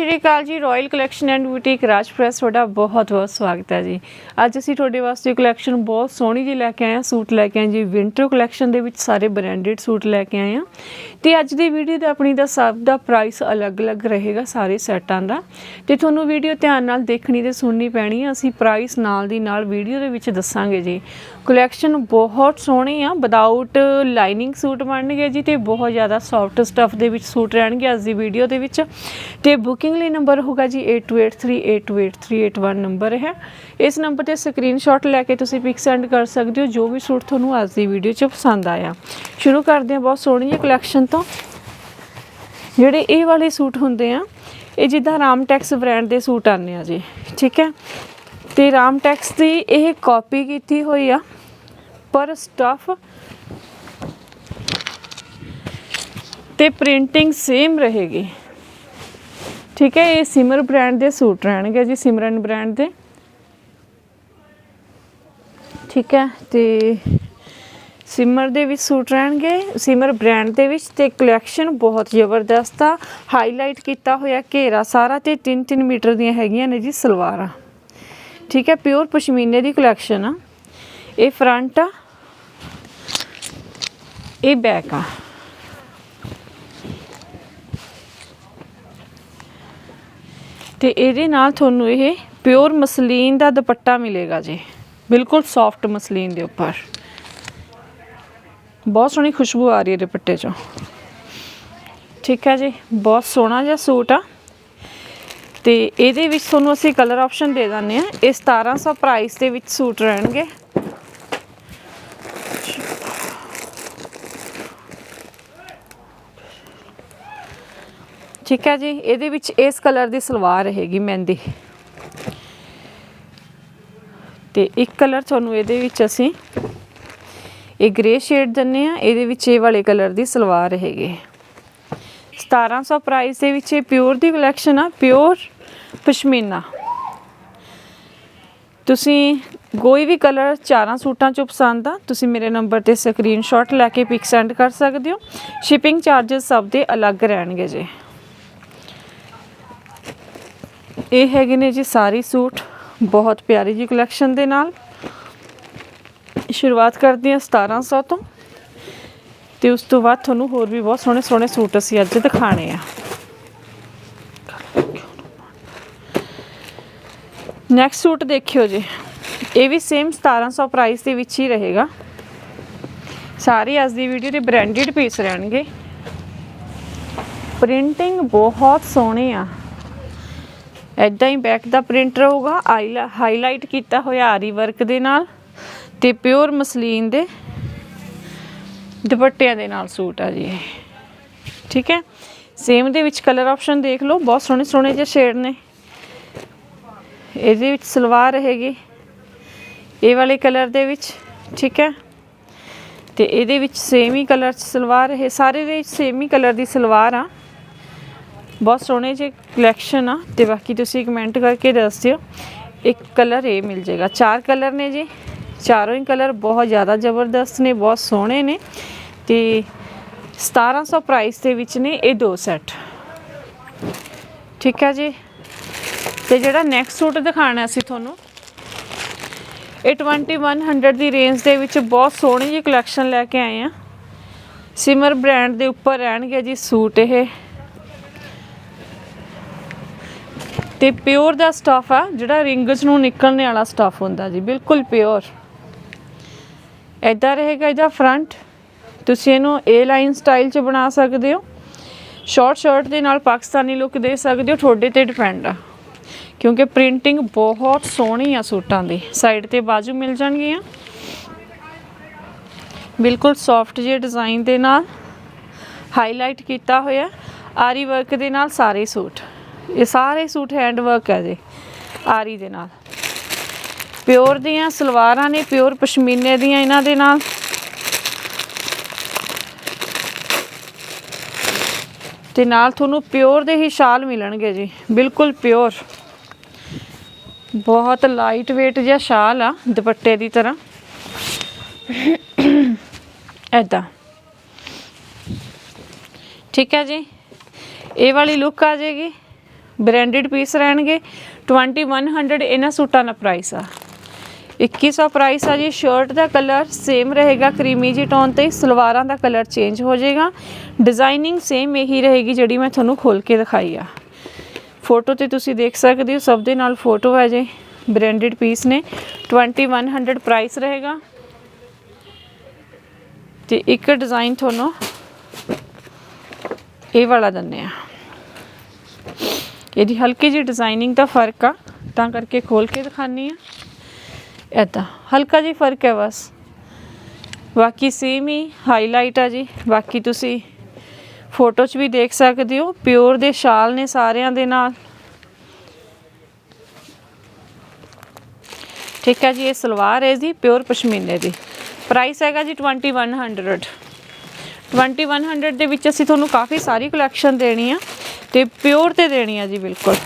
ਸ਼੍ਰੀ ਅਕਾਲ ਜੀ royal collection and boutique ਰਾਜਪ੍ਰੈਸ ਤੁਹਾਡਾ ਬਹੁਤ ਬਹੁਤ ਸਵਾਗਤ ਹੈ ਜੀ। ਅੱਜ ਅਸੀਂ ਤੁਹਾਡੇ ਵਾਸਤੇ ਕਲੈਕਸ਼ਨ ਬਹੁਤ ਸੋਹਣੀ ਜੀ ਲੈ ਕੇ ਆਏ ਹਾਂ, ਸੂਟ ਲੈ ਕੇ ਆਏ ਜੀ ਵਿੰਟਰ ਕਲੈਕਸ਼ਨ ਦੇ ਵਿੱਚ ਸਾਰੇ ਬ੍ਰਾਂਡਡ ਸੂਟ ਲੈ ਕੇ ਆਏ ਹਾਂ। ਤੇ ਅੱਜ ਦੀ ਵੀਡੀਓ ਦਾ ਆਪਣੀ ਦਾ ਸਭ ਦਾ ਪ੍ਰਾਈਸ ਅਲੱਗ-ਅਲੱਗ ਰਹੇਗਾ ਸਾਰੇ ਸੈਟਾਂ ਦਾ। ਤੇ ਤੁਹਾਨੂੰ ਵੀਡੀਓ ਧਿਆਨ ਨਾਲ ਦੇਖਣੀ ਤੇ ਸੁਣਨੀ ਪੈਣੀ ਆ, ਅਸੀਂ ਪ੍ਰਾਈਸ ਨਾਲ ਦੀ ਨਾਲ ਵੀਡੀਓ ਦੇ ਵਿੱਚ ਦੱਸਾਂਗੇ ਜੀ। ਕਲੈਕਸ਼ਨ ਬਹੁਤ ਸੋਹਣੀ ਆ ਵਿਦਆਊਟ ਲਾਈਨਿੰਗ ਸੂਟ ਬਣਨਗੇ ਜੀ, ਤੇ ਬਹੁਤ ਜ਼ਿਆਦਾ ਸੌਫਟ ਸਟਫ ਦੇ ਵਿੱਚ ਸੂਟ ਰਹਿਣਗੇ ਅੱਜ ਦੀ ਵੀਡੀਓ ਦੇ ਵਿੱਚ। ਤੇ ਬੁਕਿੰਗ ਲਈ ਨੰਬਰ ਹੋਗਾ ਜੀ 8283828381 ਨੰਬਰ ਹੈ। ਇਸ ਨੰਬਰ ਤੇ ਸਕਰੀਨਸ਼ਾਟ ਲੈ ਕੇ ਤੁਸੀਂ ਪਿਕ ਸੈਂਡ ਕਰ ਸਕਦੇ ਹੋ, ਜੋ ਵੀ ਸੂਟ ਤੁਹਾਨੂੰ ਅੱਜ ਦੀ ਵੀਡੀਓ 'ਚ ਪਸੰਦ ਆਇਆ। ਸ਼ੁਰੂ ਕਰਦੇ ਹਾਂ ਬਹੁਤ ਸੋਹਣੀ ਜਿਹੀ ਕਲੈਕਸ਼ਨ ਤੋਂ। ਜਿਹੜੇ ਇਹ ਵਾਲੇ ਸੂਟ ਹੁੰਦੇ ਆ, ਇਹ ਜਿੱਦਾਂ ਰਾਮਟੈਕਸ ਬ੍ਰਾਂਡ ਦੇ ਸੂਟ ਆਉਂਦੇ ਆ ਜੀ, ਠੀਕ ਹੈ? ਤੇ ਰਾਮਟੈਕਸ ਦੀ ਇਹ ਕਾਪੀ ਕੀਤੀ ਹੋਈ ਆ, ਪਰ ਸਟਫ ਤੇ ਪ੍ਰਿੰਟਿੰਗ ਸੇਮ ਰਹੇਗੀ। ਠੀਕ ਹੈ, ਇਹ ਸਿਮਰ ਬ੍ਰਾਂਡ ਦੇ ਸੂਟ ਰਹਿਣਗੇ ਜੀ, ਸਿਮਰਨ ਬ੍ਰਾਂਡ ਦੇ। ਠੀਕ ਹੈ, ਤੇ ਸਿਮਰ ਦੇ ਵਿੱਚ ਸੂਟ ਰਹਿਣਗੇ, ਸਿਮਰ ਬ੍ਰਾਂਡ ਦੇ ਵਿੱਚ ਤੇ ਕਲੈਕਸ਼ਨ ਬਹੁਤ ਜ਼ਬਰਦਸਤ ਆ। ਹਾਈਲਾਈਟ ਕੀਤਾ ਹੋਇਆ ਘੇਰਾ ਸਾਰਾ ਤੇ 3-3 ਮੀਟਰ ਦੀਆਂ ਹੈਗੀਆਂ ਨੇ ਜੀ ਸਲਵਾਰਾਂ। ਠੀਕ ਹੈ ਪਿਓਰ ਪਸ਼ਮੀਨੇ ਦੀ ਕਲੈਕਸ਼ਨ ਆ। ਇਹ ਫਰੰਟ ਆ, ਇਹ ਬੈਕ ਆ। ਤੇ ਇਹਦੇ ਨਾਲ ਤੁਹਾਨੂੰ ਇਹ ਪਿਓਰ ਮਸਲੀਨ ਦਾ ਦੁਪੱਟਾ ਮਿਲੇਗਾ ਜੀ। ਬਿਲਕੁਲ ਸੌਫਟ ਮਸਲੀਨ ਦੇ ਉੱਪਰ। ਬਹੁਤ ਸੋਹਣੀ ਖੁਸ਼ਬੂ ਆ ਰਹੀ ਹੈ ਦੁਪੱਟੇ ਚੋਂ। ਠੀਕ ਹੈ ਜੀ, ਬਹੁਤ ਸੋਹਣਾ ਜਿਹਾ ਸੂਟ ਆ। ਤੇ ਇਹਦੇ ਵਿੱਚ ਤੁਹਾਨੂੰ ਅਸੀਂ ਕਲਰ ਆਪਸ਼ਨ ਦੇ ਦਿੰਦੇ ਆ ਇਹ 1700 ਪ੍ਰਾਈਸ ਦੇ ਵਿੱਚ ਸੂਟ ਰਹਿਣਗੇ। ਠੀਕ ਹੈ ਜੀ, ਇਹਦੇ ਵਿੱਚ ਇਸ ਕਲਰ ਦੀ ਸਲਵਾਰ ਰਹੇਗੀ ਮਹਿੰਦੀ। ਤੇ ਇੱਕ ਕਲਰ ਤੁਹਾਨੂੰ ਇਹਦੇ ਵਿੱਚ ਅਸੀਂ ਇਹ ਗ੍ਰੇ ਸ਼ੇਡ ਦਿੰਨੇ ਆ, ਇਹਦੇ ਵਿੱਚ ਇਹ ਵਾਲੇ ਕਲਰ ਦੀ ਸਲਵਾਰ ਰਹੇਗੀ 1700 ਪ੍ਰਾਈਸ ਦੇ ਵਿੱਚ ਇਹ ਪਿਓਰ ਦੀ ਕਲੈਕਸ਼ਨ ਆ ਪਿਓਰ ਪਸ਼ਮੀਨਾ। ਤੁਸੀਂ ਕੋਈ ਵੀ ਕਲਰ ਚਾਰਾਂ ਸੂਟਾਂ ਚੋਂ ਪਸੰਦ ਆ, ਤੁਸੀਂ ਮੇਰੇ ਨੰਬਰ ਤੇ ਸਕਰੀਨਸ਼ਾਟ ਲੈ ਕੇ ਪਿਕ ਸੈਂਡ ਕਰ ਸਕਦੇ ਹੋ। ਸ਼ਿਪਿੰਗ ਚਾਰजेस ਸਭ ਦੇ ਅਲੱਗ ਰਹਿਣਗੇ ਜੀ। ਇਹ ਹੈਗੇ ਨੇ ਜੀ ਸਾਰੇ ਸੂਟ, ਬਹੁਤ ਪਿਆਰੀ ਜੀ ਕਲੈਕਸ਼ਨ ਦੇ ਨਾਲ। ਸ਼ੁਰੂਆਤ ਕਰਦੇ ਹਾਂ 1700 ਤੋਂ, ਤੇ ਉਸ ਤੋਂ ਬਾਅਦ ਤੁਹਾਨੂੰ ਹੋਰ ਵੀ ਬਹੁਤ ਸੋਹਣੇ ਸੋਹਣੇ ਸੂਟ ਅਸੀਂ ਅੱਜ ਦਿਖਾਣੇ ਆ। ਨੈਕਸਟ ਸੂਟ ਦੇਖਿਓ ਜੀ, ਇਹ ਵੀ ਸੇਮ 1700 ਪ੍ਰਾਈਸ ਦੇ ਵਿੱਚ ਹੀ ਰਹੇਗਾ। ਸਾਰੇ ਅੱਜ ਦੀ ਵੀਡੀਓ ਦੇ ਬ੍ਰਾਂਡਡ ਪੀਸ ਰਹਿਣਗੇ। ਪ੍ਰਿੰਟਿੰਗ ਬਹੁਤ ਸੋਹਣੀ ਆ। ਐਦਾਂ ਹੀ ਬੈਕ ਦਾ ਪ੍ਰਿੰਟ ਰਹੂਗਾ ਹਾਈਲਾਈਟ ਕੀਤਾ ਹੋਇਆ ਆਰੀ ਵਰਕ ਦੇ ਨਾਲ ਤੇ ਪਿਓਰ ਮਸਲੀਨ ਦੇ ਦੁਪੱਟਿਆਂ ਦੇ ਨਾਲ ਸੂਟ ਆ ਜੀ ਠੀਕ ਹੈ? ਸੇਮ ਦੇ ਵਿੱਚ ਕਲਰ ਆਪਸ਼ਨ ਦੇਖ ਲਓ, ਬਹੁਤ ਸੋਹਣੇ ਸੋਹਣੇ ਜਿਹੇ ਸ਼ੇਡ ਨੇ। ਇਹਦੇ ਵਿੱਚ ਸਲਵਾਰ ਰਹੇਗੀ ਇਹ ਵਾਲੇ ਕਲਰ ਦੇ ਵਿੱਚ, ਠੀਕ ਹੈ? ਤੇ ਇਹਦੇ ਵਿੱਚ ਸੇਮ ਹੀ ਕਲਰ ਚ ਸਲਵਾਰ ਹੈ ਸਾਰੇ ਦੇ ਸੇਮ ਹੀ ਕਲਰ ਦੀ ਸਲਵਾਰ ਆ। ਬਹੁਤ ਸੋਹਣੇ ਜਿਹੇ ਕਲੈਕਸ਼ਨ ਆ ਤੇ ਬਾਕੀ ਤੁਸੀਂ ਕਮੈਂਟ ਕਰਕੇ ਦੱਸ ਦਿਓ, ਇੱਕ ਕਲਰ ਇਹ ਮਿਲ ਜਾਏਗਾ। ਚਾਰ ਕਲਰ ਨੇ ਜੀ। ਚਾਰੋਂ ਹੀ ਕਲਰ ਬਹੁਤ ਜ਼ਿਆਦਾ ਜ਼ਬਰਦਸਤ ਨੇ, ਬਹੁਤ ਸੋਹਣੇ ਨੇ ਤੇ 1700 ਪ੍ਰਾਈਸ ਦੇ ਵਿੱਚ ਨੇ ਇਹ ਦੋ ਸੈੱਟ ਠੀਕ ਹੈ ਜੀ? ਤੇ ਜਿਹੜਾ ਨੈਕਸਟ ਸੂਟ ਦਿਖਾਣਾ ਸੀ ਤੁਹਾਨੂੰ, ਇਹ 2100 ਦੀ ਰੇਂਜ ਦੇ ਵਿੱਚ ਬਹੁਤ ਸੋਹਣੀ ਜਿਹੀ ਕਲੈਕਸ਼ਨ ਲੈ ਕੇ ਆਏ ਆ। ਸਿਮਰ ਬ੍ਰਾਂਡ ਦੇ ਉੱਪਰ ਰਹਿਣਗੇ ਜੀ ਸੂਟ ਇਹ। ਤੇ ਪਿਓਰ ਦਾ ਸਟਫ ਆ, ਜਿਹੜਾ ਰਿੰਗਸ ਨੂੰ ਨਿਕਲਣੇ ਵਾਲਾ ਸਟਫ ਹੁੰਦਾ ਜੀ, ਬਿਲਕੁਲ ਪਿਓਰ। ਇਦਾਂ ਰਹੇਗਾ ਇਹਦਾ ਫਰੰਟ ਤੁਸੀਂ ਇਹਨੂੰ ਏ ਲਾਈਨ ਸਟਾਈਲ ਚ ਬਣਾ ਸਕਦੇ ਹੋ। ਸ਼ਾਰਟ ਸ਼ਰਟ ਦੇ ਨਾਲ ਪਾਕਿਸਤਾਨੀ ਲੁੱਕ ਦੇ ਸਕਦੇ ਹੋ, ਤੁਹਾਡੇ ਤੇ ਡਿਪੈਂਡ ਆ। ਕਿਉਂਕਿ ਪ੍ਰਿੰਟਿੰਗ ਬਹੁਤ ਸੋਹਣੀ ਆ ਸੂਟਾਂ ਦੀ। ਸਾਈਡ ਤੇ ਬਾਜੂ ਮਿਲ ਜਾਣਗੀਆਂ। ਬਿਲਕੁਲ ਸੌਫਟ ਜਿਹੇ ਡਿਜ਼ਾਈਨ ਦੇ ਨਾਲ। ਹਾਈਲਾਈਟ ਕੀਤਾ ਹੋਇਆ। ਆਰੀ ਵਰਕ ਦੇ ਨਾਲ ਸਾਰੇ ਸੂਟ। ਇਹ ਸਾਰੇ ਸੂਟ ਹੈਂਡ ਵਰਕ ਹੈ ਜੀ, ਆਰੀ ਦੇ ਨਾਲ। ਪਿਓਰ ਦੀਆਂ ਸਲਵਾਰਾਂ ਨੇ, ਪਿਓਰ ਪਸ਼ਮੀਨੇ ਦੀਆਂ ਇਹਨਾਂ ਦੇ ਨਾਲ। ਤੇ ਨਾਲ ਤੁਹਾਨੂੰ ਪਿਓਰ ਦੇ ਹੀ ਸ਼ਾਲ ਮਿਲਣਗੇ ਜੀ, ਬਿਲਕੁਲ ਪਿਓਰ। ਬਹੁਤ ਲਾਈਟ weight ਜਿਹਾ ਸ਼ਾਲ ਆ, ਦੁਪੱਟੇ ਦੀ ਤਰ੍ਹਾਂ। ਐਦਾਂ ਠੀਕ ਹੈ ਜੀ, ਇਹ ਵਾਲੀ ਲੁੱਕ ਆ ਜਾਏਗੀ। ਬ੍ਰਾਂਡਡ ਪੀਸ ਰਹਿਣਗੇ। 2100 ਇਹਨਾਂ ਸੂਟਾਂ ਦਾ ਪ੍ਰਾਈਸ ਆ। 2100 ਪ੍ਰਾਈਸ ਆ ਜੀ। ਸ਼ਰਟ ਦਾ ਕਲਰ ਸੇਮ ਰਹੇਗਾ, ਕਰੀਮੀ ਜੀ ਟੋਨ ਤੇ। ਸਲਵਾਰਾਂ ਦਾ ਕਲਰ ਚੇਂਜ ਹੋ ਜਾਏਗਾ। ਡਿਜ਼ਾਈਨਿੰਗ ਸੇਮ ਇਹੀ ਰਹੇਗੀ ਜਿਹੜੀ ਮੈਂ ਤੁਹਾਨੂੰ ਖੋਲ ਕੇ ਦਿਖਾਈ ਆ। ਫੋਟੋ ਤੇ ਤੁਸੀਂ ਦੇਖ ਸਕਦੇ ਹੋ, ਸਭ ਦੇ ਨਾਲ ਫੋਟੋ ਹੈ ਜੇ। ਬ੍ਰਾਂਡਡ ਪੀਸ ਨੇ। 2100 ਪ੍ਰਾਈਸ ਰਹੇਗਾ। ਤੇ ਇੱਕ ਡਿਜ਼ਾਈਨ ਤੁਹਾਨੂੰ ਇਹ ਵਾਲਾ ਦਿੰਨੇ ਆ। ਇਹਦੀ ਹਲਕੀ ਜਿਹੀ ਡਿਜ਼ਾਈਨਿੰਗ ਦਾ ਫ਼ਰਕ ਆ, ਤਾਂ ਕਰਕੇ ਖੋਲ ਕੇ ਦਿਖਾਨੀ ਆ ਐਦਾਂ ਹਲਕਾ ਜਿਹਾ ਫ਼ਰਕ ਹੈ ਬਸ। ਬਾਕੀ ਸੇਮ ਹੀ ਹਾਈਲਾਈਟ ਆ ਜੀ। ਬਾਕੀ ਤੁਸੀਂ ਫੋਟੋ 'ਚ ਵੀ ਦੇਖ ਸਕਦੇ ਹੋ ਪਿਓਰ ਦੇ ਸ਼ਾਲ ਨੇ ਸਾਰਿਆਂ ਦੇ ਨਾਲ। ਠੀਕ ਹੈ ਜੀ, ਇਹ ਸਲਵਾਰ ਹੈ ਜੀ ਪਿਓਰ ਪਸ਼ਮੀਨੇ ਦੀ। ਪ੍ਰਾਈਸ ਹੈਗਾ ਜੀ 2100 2100 ਦੇ ਵਿੱਚ ਅਸੀਂ ਤੁਹਾਨੂੰ ਕਾਫੀ ਸਾਰੀ ਕਲੈਕਸ਼ਨ ਦੇਣੀ ਆ। ਤੇ ਪਿਓਰ ਤੇ ਦੇਣੀ ਆ ਜੀ ਬਿਲਕੁਲ।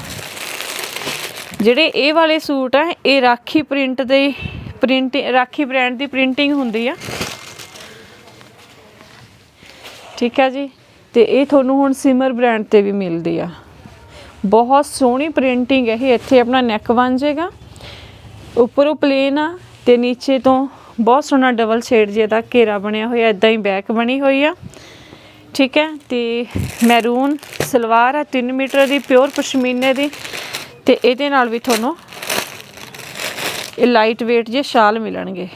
ਜਿਹੜੇ ਇਹ ਵਾਲੇ ਸੂਟ ਆ, ਇਹ ਰਾਖੀ ਪ੍ਰਿੰਟ ਦੇ, ਪ੍ਰਿੰਟ, ਰਾਖੀ ਬ੍ਰਾਂਡ ਦੀ ਪ੍ਰਿੰਟਿੰਗ ਹੁੰਦੀ ਆ। ਠੀਕ ਹੈ ਜੀ? ਤੇ ਇਹ ਤੁਹਾਨੂੰ ਹੁਣ ਸਿਮਰ ਬ੍ਰਾਂਡ ਤੇ ਵੀ ਮਿਲਦੀ ਆ। ਬਹੁਤ ਸੋਹਣੀ ਪ੍ਰਿੰਟਿੰਗ ਹੈ ਇਹ, ਇੱਥੇ ਆਪਣਾ ਨੈਕ ਬਣ ਜਾਏਗਾ ਉੱਪਰੋਂ ਪਲੇਨ ਆ ਤੇ ਨੀਚੇ ਤੋਂ ਬਹੁਤ ਸੋਹਣਾ ਡਬਲ ਸ਼ੇਡ ਜਿਹਾ ਦਾ ਘੇਰਾ ਬਣਿਆ ਹੋਇਆ ਇਦਾਂ ਹੀ ਬੈਕ ਬਣੀ ਹੋਈ ਆ। ਠੀਕ ਹੈ ਤੇ ਮੈਰੂਨ ਸਲਵਾਰ ਆ 3 ਮੀਟਰ ਦੀ ਪਿਓਰ ਪਸ਼ਮੀਨੇ ਦੀ ਤੇ ਇਹਦੇ ਨਾਲ ਵੀ ਤੁਹਾਨੂੰ ਇਹ ਲਾਈਟ weight ਜੇ ਸ਼ਾਲ ਮਿਲਣਗੇ।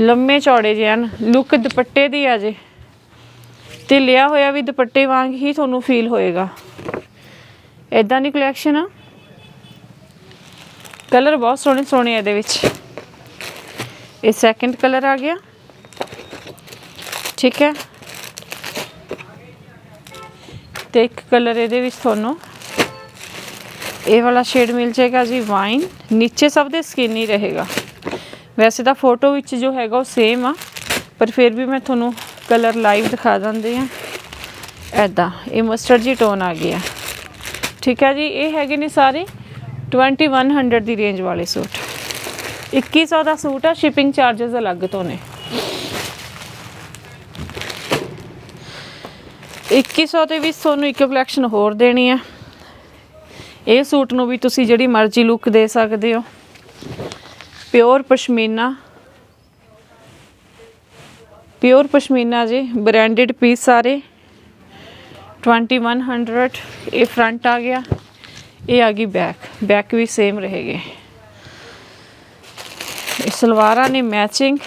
ਲੰਮੇ ਚੌੜੇ ਜਿਹੇ ਹਨ ਲੁੱਕ ਦੁਪੱਟੇ ਦੀ ਆ ਜੇ। ਤੇ ਲਿਆ ਹੋਇਆ ਵੀ ਦੁਪੱਟੇ ਵਾਂਗ ਹੀ ਤੁਹਾਨੂੰ ਫੀਲ ਹੋਏਗਾ। ਇਦਾਂ ਦੀ ਕਲੈਕਸ਼ਨ ਆ। ਕਲਰ ਬਹੁਤ ਸੋਹਣੇ ਸੋਹਣੇ ਆ ਇਹਦੇ ਵਿੱਚ। ਇਹ ਸੈਕੰਡ ਕਲਰ ਆ ਗਿਆ। ਠੀਕ ਹੈ। ਤੇ ਇੱਕ ਕਲਰ ਇਹਦੇ ਵਿੱਚ ਤੁਹਾਨੂੰ ਇਹ ਵਾਲਾ ਸ਼ੇਡ ਮਿਲ ਜਾਏਗਾ ਜੀ ਵਾਈਨ ਨੀਚੇ ਸਭ ਦੇ ਸਕਿਨ ਹੀ ਰਹੇਗਾ। ਵੈਸੇ ਤਾਂ ਫੋਟੋ ਵਿੱਚ ਜੋ ਹੈਗਾ ਉਹ ਸੇਮ ਆ, ਪਰ ਫਿਰ ਵੀ ਮੈਂ ਤੁਹਾਨੂੰ ਕਲਰ ਲਾਈਵ ਦਿਖਾ ਦਿੰਦੀ ਆ ਐਦਾਂ ਇਹ ਮਸਟਰਡ ਜੀ ਟੋਨ ਆ ਗਿਆ। ਠੀਕ ਹੈ ਜੀ, ਇਹ ਹੈਗੇ ਨੇ ਸਾਰੇ 2100 ਦੀ ਰੇਂਜ ਵਾਲੇ ਸੂਟ। 2100 ਦਾ ਸੂਟ ਆ ਸ਼ਿਪਿੰਗ ਚਾਰजेस ਅਲੱਗ ਤੋਂ ਨੇ। 2100 ਦੇ ਵਿੱਚ ਤੁਹਾਨੂੰ ਇੱਕ ਕਲੈਕਸ਼ਨ ਹੋਰ ਦੇਣੀ ਹੈ ਇਹ ਸੂਟ ਨੂੰ ਵੀ ਤੁਸੀਂ ਜਿਹੜੀ ਮਰਜ਼ੀ ਲੁੱਕ ਦੇ ਸਕਦੇ ਹੋ। ਪਿਓਰ ਪਸ਼ਮੀਨਾ। ਪਿਓਰ ਪਸ਼ਮੀਨਾ ਜੀ ਬ੍ਰਾਂਡਡ ਪੀਸ ਸਾਰੇ। 2100 ਇਹ ਫਰੰਟ ਆ ਗਿਆ। ਇਹ ਆ ਗਈ ਬੈਕ ਬੈਕ ਵੀ ਸੇਮ ਰਹੇਗੇ। ਇਹ ਸਲਵਾਰਾਂ ਨੇ ਮੈਚਿੰਗ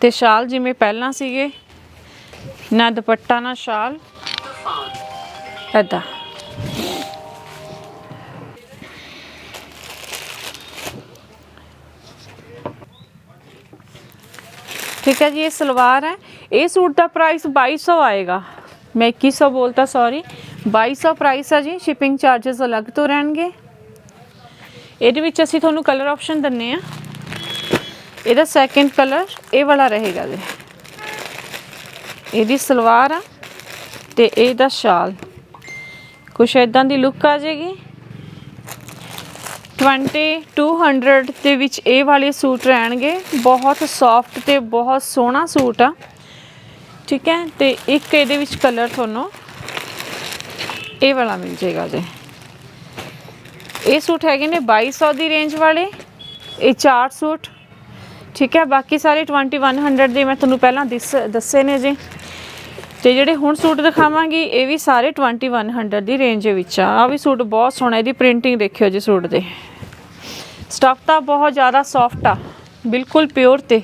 ਤੇ ਸ਼ਾਲ ਜਿਵੇਂ ਪਹਿਲਾਂ ਸੀਗੇ ਨਾ ਦੁਪੱਟਾ ਨਾ ਸ਼ਾਲ ਐਦਾਂ ठीक है जी ये सलवार है ये सूट का प्राइस बाईस सौ आएगा मैं इक्कीस सौ बोलता सॉरी बाईस सौ प्राइस है जी शिपिंग चार्जेस अलग तो रहेंगे ये असं थोड़ा कलर ऑप्शन दिने ਇਹਦਾ ਸੈਕਿੰਡ ਕਲਰ ਇਹ ਵਾਲਾ ਰਹੇਗਾ ਜੀ। ਇਹਦੀ ਸਲਵਾਰ ਆ ਤੇ ਇਹਦਾ ਸ਼ਾਲ। ਕੁਛ ਇਦਾਂ ਦੀ ਲੁੱਕ ਆ ਜਾਏਗੀ 2200 ਦੇ ਵਿੱਚ ਇਹ ਵਾਲੇ ਸੂਟ ਰਹਿਣਗੇ। ਬਹੁਤ ਸੌਫਟ ਤੇ ਬਹੁਤ ਸੋਹਣਾ ਸੂਟ ਆ। ਠੀਕ ਹੈ, ਤੇ ਇੱਕ ਇਹਦੇ ਵਿੱਚ ਕਲਰ ਤੁਹਾਨੂੰ ਇਹ ਵਾਲਾ ਮਿਲ ਜਾਏਗਾ ਜੀ। ਇਹ ਸੂਟ ਹੈਗੇ ਨੇ 2200 ਦੀ ਰੇਂਜ ਵਾਲੇ। ਇਹ ਚਾਰ ਸੂਟ ਠੀਕ ਹੈ, ਬਾਕੀ ਸਾਰੇ 2100 ਦੇ ਮੈਂ ਤੁਹਾਨੂੰ ਪਹਿਲਾਂ ਦਿਸ, ਦੱਸੇ ਨੇ ਜੀ। ਤੇ ਜਿਹੜੇ ਹੁਣ ਸੂਟ ਦਿਖਾਵਾਂਗੀ, ਇਹ ਵੀ ਸਾਰੇ 2100 ਦੀ ਰੇਂਜ ਵਿੱਚ ਆ। ਆ ਵੀ ਸੂਟ ਬਹੁਤ ਸੋਹਣਾ, ਇਹਦੀ ਪ੍ਰਿੰਟਿੰਗ ਦੇਖਿਓ ਜੀ ਸੂਟ ਦੇ। ਸਟਫ ਤਾਂ ਬਹੁਤ ਜ਼ਿਆਦਾ ਸੌਫਟ ਆ, ਬਿਲਕੁਲ ਪਿਓਰ ਤੇ।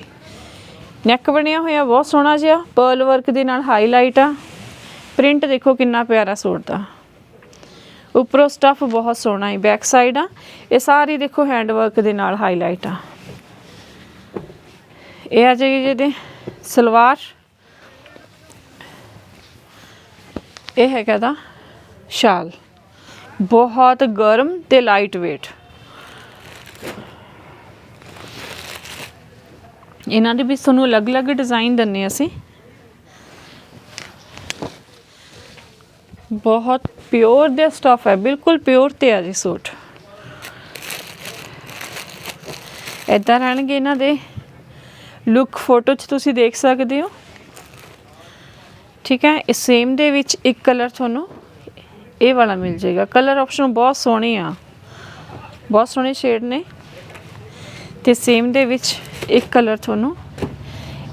ਨੈਕ ਬਣਿਆ ਹੋਇਆ, ਬਹੁਤ ਸੋਹਣਾ ਜਿਹਾ। ਪਰਲ ਵਰਕ ਦੇ ਨਾਲ ਹਾਈਲਾਈਟ ਆ। ਪ੍ਰਿੰਟ ਦੇਖੋ ਕਿੰਨਾ ਪਿਆਰਾ ਸੂਟ ਦਾ। ਉੱਪਰੋਂ ਸਟਫ ਬਹੁਤ ਸੋਹਣਾ ਹੈ ਬੈਕ ਸਾਈਡ ਆ। ਇਹ ਸਾਰੀ ਦੇਖੋ ਹੈਂਡ ਵਰਕ ਦੇ ਨਾਲ ਹਾਈਲਾਈਟ ਆ। ਇਹ ਆ ਜਾਏਗੀ ਜਿਹਦੇ ਸਲਵਾਰ। ਇਹ ਹੈਗਾ ਦਾ ਸ਼ਾਲ। ਬਹੁਤ ਗਰਮ ਤੇ ਲਾਈਟ weight ਇਹਨਾਂ ਦੇ ਵੀ ਤੁਹਾਨੂੰ ਅਲੱਗ-ਅਲੱਗ ਡਿਜ਼ਾਈਨ ਦਿੰਨੇ ਅਸੀਂ। ਬਹੁਤ ਪਿਓਰ ਦੇ ਸਟਫ ਹੈ, ਬਿਲਕੁਲ ਪਿਓਰ ਤੇ ਆ ਜੀ ਸੂਟ। ਇਦਾਂ ਰਹਿਣਗੇ ਇਹਨਾਂ ਦੇ ਲੁੱਕ ਫੋਟੋ 'ਚ ਤੁਸੀਂ ਦੇਖ ਸਕਦੇ ਹੋ। ਠੀਕ ਹੈ, ਇਹ ਸੇਮ ਦੇ ਵਿੱਚ ਇੱਕ ਕਲਰ ਤੁਹਾਨੂੰ ਇਹ ਵਾਲਾ ਮਿਲ ਜਾਏਗਾ। ਕਲਰ ਆਪਸ਼ਨ ਬਹੁਤ ਸੋਹਣੇ ਆ। ਬਹੁਤ ਸੋਹਣੇ ਸ਼ੇਡ ਨੇ। ਤੇ ਸੇਮ ਦੇ ਵਿੱਚ ਇੱਕ ਕਲਰ ਤੁਹਾਨੂੰ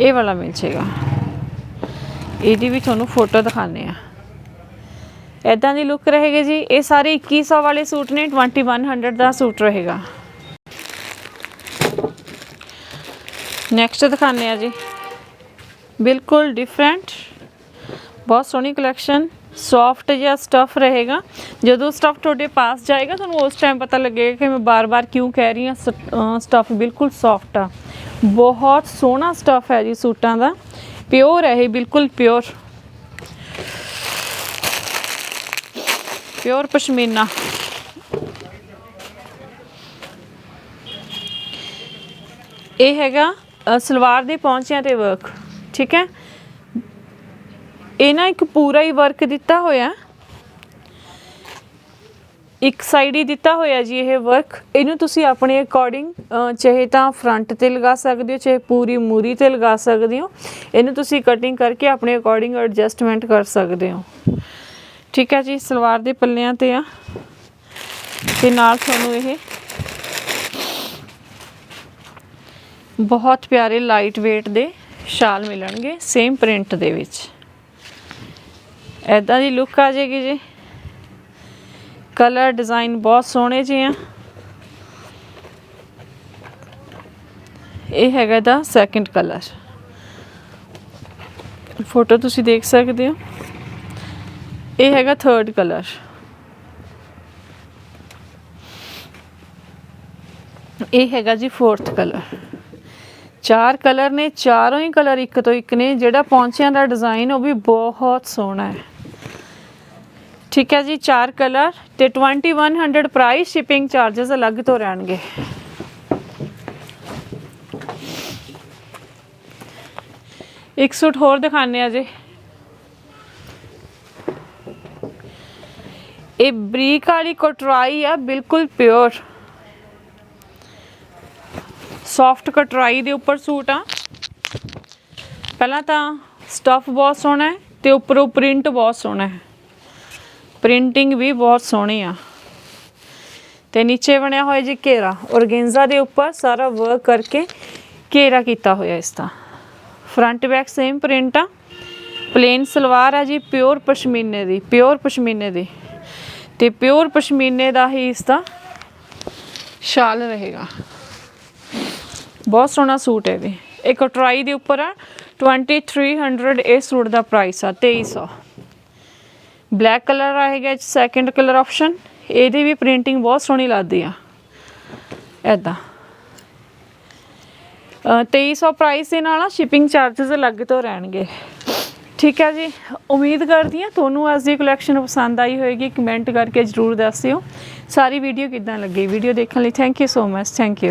ਇਹ ਵਾਲਾ ਮਿਲ ਜਾਏਗਾ। ਇਹਦੀ ਵੀ ਤੁਹਾਨੂੰ ਫੋਟੋ ਦਿਖਾਣੇ ਆ ਇਦਾਂ ਦੀ ਲੁੱਕ ਰਹੇਗੀ ਜੀ। ਇਹ ਸਾਰੇ 2100 ਵਾਲੇ ਸੂਟ ਨੇ 2100 ਦਾ ਸੂਟ ਰਹੇਗਾ। ਨੈਕਸਟ ਦਿਖਾਣੇ ਆ ਜੀ ਬਿਲਕੁਲ ਡਿਫਰੈਂਟ ਬਹੁਤ ਸੋਹਣੀ ਕਲੈਕਸ਼ਨ ਸੌਫਟ ਜਿਹਾ ਸਟਫ ਰਹੇਗਾ ਜਦੋਂ ਸਟਫ ਤੁਹਾਡੇ ਪਾਸ ਜਾਏਗਾ ਤੁਹਾਨੂੰ ਉਸ ਟਾਈਮ ਪਤਾ ਲੱਗੇਗਾ ਕਿ ਮੈਂ ਬਾਰ-ਬਾਰ ਕਿਉਂ ਕਹਿ ਰਹੀ ਹਾਂ ਸਟਫ ਬਿਲਕੁਲ ਸੌਫਟ ਆ ਬਹੁਤ ਸੋਹਣਾ ਸਟਫ ਹੈ ਜੀ ਸੂਟਾਂ ਦਾ ਪਿਓਰ ਹੈ ਇਹ ਬਿਲਕੁਲ ਪਿਓਰ ਪਿਓਰ ਪਸ਼ਮੀਨਾ ਇਹ ਹੈਗਾ ਅ, ਸਲਵਾਰ ਦੇ ਪਹੁੰਚਿਆਂ ਤੇ ਵਰਕ ਠੀਕ ਹੈ? ਇਹ ਨਾ ਇੱਕ ਪੂਰਾ ਹੀ ਵਰਕ ਦਿੱਤਾ ਹੋਇਆ। ਇੱਕ ਸਾਈਡ ਹੀ ਦਿੱਤਾ ਹੋਇਆ ਜੀ ਇਹ ਵਰਕ ਇਹਨੂੰ ਤੁਸੀਂ ਆਪਣੇ ਅਕੋਰਡਿੰਗ ਚਾਹੇ ਤਾਂ ਫਰੰਟ ਤੇ ਲਗਾ ਸਕਦੇ ਹੋ, ਚਾਹੇ ਪੂਰੀ ਮੂਰੀ ਤੇ ਲਗਾ ਸਕਦੇ ਹੋ। ਇਹਨੂੰ ਤੁਸੀਂ ਕਟਿੰਗ ਕਰਕੇ ਆਪਣੇ ਅਕੋਰਡਿੰਗ ਐਡਜਸਟਮੈਂਟ ਕਰ ਸਕਦੇ ਹੋ। ਠੀਕ ਹੈ ਜੀ, ਸਲਵਾਰ ਦੇ ਪੱਲਿਆਂ ਤੇ ਆ। ਤੇ ਨਾਲ ਤੁਹਾਨੂੰ ਇਹ ਬਹੁਤ ਪਿਆਰੇ ਲਾਈਟ weight ਦੇ ਸ਼ਾਲ ਮਿਲਣਗੇ ਸੇਮ ਪ੍ਰਿੰਟ ਦੇ ਵਿੱਚ। ਐਦਾਂ ਦੀ ਲੁੱਕ ਆ ਜਾਏਗੀ ਜੀ। ਕਲਰ ਡਿਜ਼ਾਈਨ ਬਹੁਤ ਸੋਹਣੇ ਜਿਹੇ ਆ। ਇਹ ਹੈਗਾ ਦਾ ਸੈਕੰਡ ਕਲਰ ਫੋਟੋ ਤੁਸੀਂ ਦੇਖ ਸਕਦੇ ਹੋ। ਇਹ ਹੈਗਾ ਥਰਡ ਕਲਰ ਇਹ ਹੈਗਾ ਜੀ ਫੋਰਥ ਕਲਰ ਚਾਰ ਕਲਰ ਨੇ, ਚਾਰੋਂ ਹੀ ਕਲਰ ਇੱਕ ਤੋਂ ਇੱਕ ਨੇ, ਜਿਹੜਾ ਪੌਂਚਿਆਂ ਦਾ ਡਿਜ਼ਾਈਨ ਉਹ ਵੀ ਬਹੁਤ ਸੋਹਣਾ ਹੈ। ਠੀਕ ਹੈ ਜੀ, ਚਾਰ ਕਲਰ ਤੇ 2100 ਪ੍ਰਾਈਸ ਸ਼ਿਪਿੰਗ ਚਾਰजेस ਅਲੱਗ ਤੋਂ ਰਹਿਣਗੇ। ਇੱਕ ਸੂਟ ਹੋਰ ਦਿਖਾਣੇ ਆ ਜੀ। ਇਹ ਬਰੀਕ ਵਾਲੀ ਕਟਰਾਈ ਆ, ਬਿਲਕੁਲ ਪਿਓਰ ਸੌਫਟ ਕਟਰਾਈ ਦੇ ਉੱਪਰ ਸੂਟ ਆ। ਪਹਿਲਾਂ ਤਾਂ ਸਟਫ ਬਹੁਤ ਸੋਹਣਾ ਹੈ ਤੇ ਉੱਪਰੋਂ ਪ੍ਰਿੰਟ ਬਹੁਤ ਸੋਹਣਾ ਹੈ। ਪ੍ਰਿੰਟਿੰਗ ਵੀ ਬਹੁਤ ਸੋਹਣੀ ਆ। ਤੇ ਨੀਚੇ ਬਣਿਆ ਹੋਇਆ ਜੀ ਘੇਰਾ। ਔਰਗੇਂਜ਼ਾ ਦੇ ਉੱਪਰ ਸਾਰਾ ਵਰਕ ਕਰਕੇ ਘੇਰਾ ਕੀਤਾ ਹੋਇਆ ਇਸ ਦਾ। ਫਰੰਟ ਬੈਕ ਸੇਮ ਪ੍ਰਿੰਟ ਆ। ਪਲੇਨ ਸਲਵਾਰ ਆ ਜੀ ਪਿਓਰ ਪਸ਼ਮੀਨੇ ਦੀ ਪਿਓਰ ਪਸ਼ਮੀਨੇ ਦੀ। ਤੇ ਪਿਓਰ ਪਸ਼ਮੀਨੇ ਦਾ ਹੀ ਇਸ ਦਾ ਸ਼ਾਲ ਰਹੇਗਾ। ਬਹੁਤ ਸੋਹਣਾ ਸੂਟ ਹੈ ਵੀ। ਇੱਕ ਕਟਰਾਈ ਦੇ ਉੱਪਰ ਆ 2300 ਇਹ ਸੂਟ ਦਾ ਪ੍ਰਾਈਸ ਆ 2300 ਬਲੈਕ ਕਲਰ ਆਏਗਾ ਸੈਕੰਡ ਕਲਰ ਆਪਸ਼ਨ ਇਹਦੀ ਵੀ ਪ੍ਰਿੰਟਿੰਗ ਬਹੁਤ ਸੋਹਣੀ ਲੱਗਦੀ ਆ। ਐਦਾਂ 2300 ਪ੍ਰਾਈਸ ਦੇ ਨਾਲ ਸ਼ਿਪਿੰਗ ਚਾਰजेस ਅਲੱਗ ਤੋਂ ਰਹਿਣਗੇ। ਠੀਕ ਹੈ ਜੀ। ਉਮੀਦ ਕਰਦੀ ਹਾਂ ਤੁਹਾਨੂੰ ਅੱਜ ਦੀ ਕਲੈਕਸ਼ਨ ਪਸੰਦ ਆਈ ਹੋਏਗੀ। ਕਮੈਂਟ ਕਰਕੇ ਜਰੂਰ ਦੱਸਿਓ। ਸਾਰੀ ਵੀਡੀਓ ਕਿਦਾਂ ਲੱਗੀ? ਵੀਡੀਓ ਦੇਖਣ ਲਈ thank you so much thank you